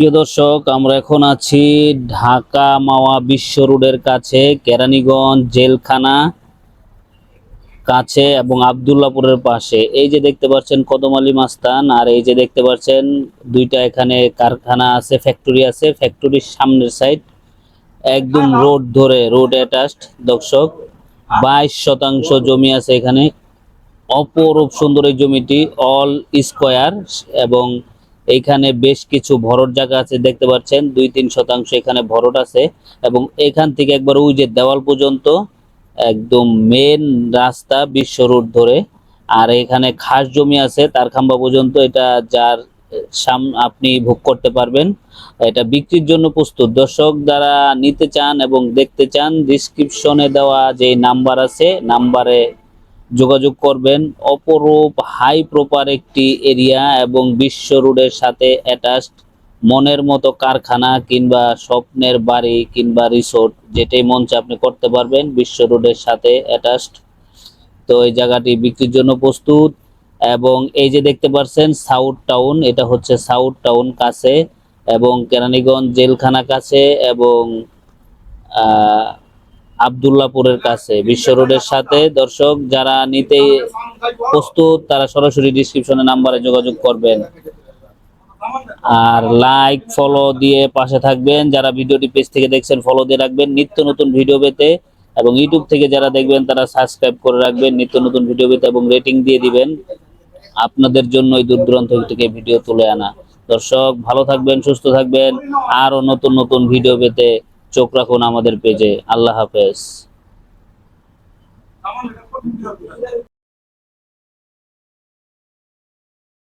প্রিয় দর্শক আমরা এখন আছি ঢাকা মাওয়া বিশ্ব রোডের কাছে কেরানীগঞ্জ জেলখানা কাছে এবং আবদুল্লাপুরের পাশে। এই যে দেখতে পাচ্ছেন কদম আলী মাস্তান আর এই যে দেখতে পাচ্ছেন দুইটা এখানে কারখানা আছে ফ্যাক্টরি আছে। ফ্যাক্টরির সামনের সাইড একদম রোড ধরে রোড অ্যাটাচড। দর্শক বাইশ শতাংশ জমি আছে এখানে। অপরূপ সুন্দর এই জমিটি অল স্কোয়ার এবং এইখানে বেশ কিছু ভরট জায়গা আছে, দেখতে পাচ্ছেন। দুই তিন শতাংশ এখানে ভরট আছে এবং এখান থেকে একবার ওই যে দেওয়াল পর্যন্ত একদম মেন রাস্তা বিশ্ব রোড ধরে। আর এখানে খাস জমি আছে তার খাম্বা পর্যন্ত এটা যার সাম, আপনি ভোগ করতে পারবেন। এটা বিক্রির জন্য প্রস্তুত। দর্শক যারা নিতে চান এবং দেখতে চান ডিসক্রিপশনে দেওয়া যে নাম্বার আছে নাম্বারে যোগাযোগ করবেন। অপরূপ হাই প্রপার একটি এরিয়া এবং বিশ্ব রোডের সাথে অ্যাটাচড মনের মতো কারখানা কিংবা স্বপ্নের বাড়ি কিংবা রিসোর্ট যেটাই চায় আপনি করতে পারবেন, বিশ্ব রোডের সাথে অ্যাটাচড তো এই জায়গাটি বিক্রির জন্য প্রস্তুত। এবং এই যে দেখতে পাচ্ছেন সাউথ টাউন এটা হচ্ছে সাউথ টাউন কাছে এবং কেরানীগঞ্জ জেলখানা কাছে এবং আবদুল্লাপুরের কাছে। বিশ্ব রোডের সাথে দর্শক যারা নিতে প্রস্তুত, তারা সরাসরি ডিসক্রিপশনে নাম্বারে যোগাযোগ করবেন। আর লাইক ফলো দিয়ে পাশে থাকবেন। যারা ভিডিওটি পেজ থেকে দেখছেন ফলো দিয়ে রাখবেন। নিত্য নতুন ভিডিও পেতে এবং ইউটিউব থেকে যারা দেখবেন, তারা সাবস্ক্রাইব করে রাখবেন। নিত্য নতুন ভিডিও পেতে এবং রেটিং দিয়ে দিবেন। আপনাদের জন্য এই দূর দূরান্ত থেকে ভিডিও তুলে আনা। দর্শক, ভালো থাকবেন, সুস্থ থাকবেন। আরও নতুন নতুন ভিডিও পেতে চোখ রাখুন আমাদের পেজে। আল্লাহ হাফেজ।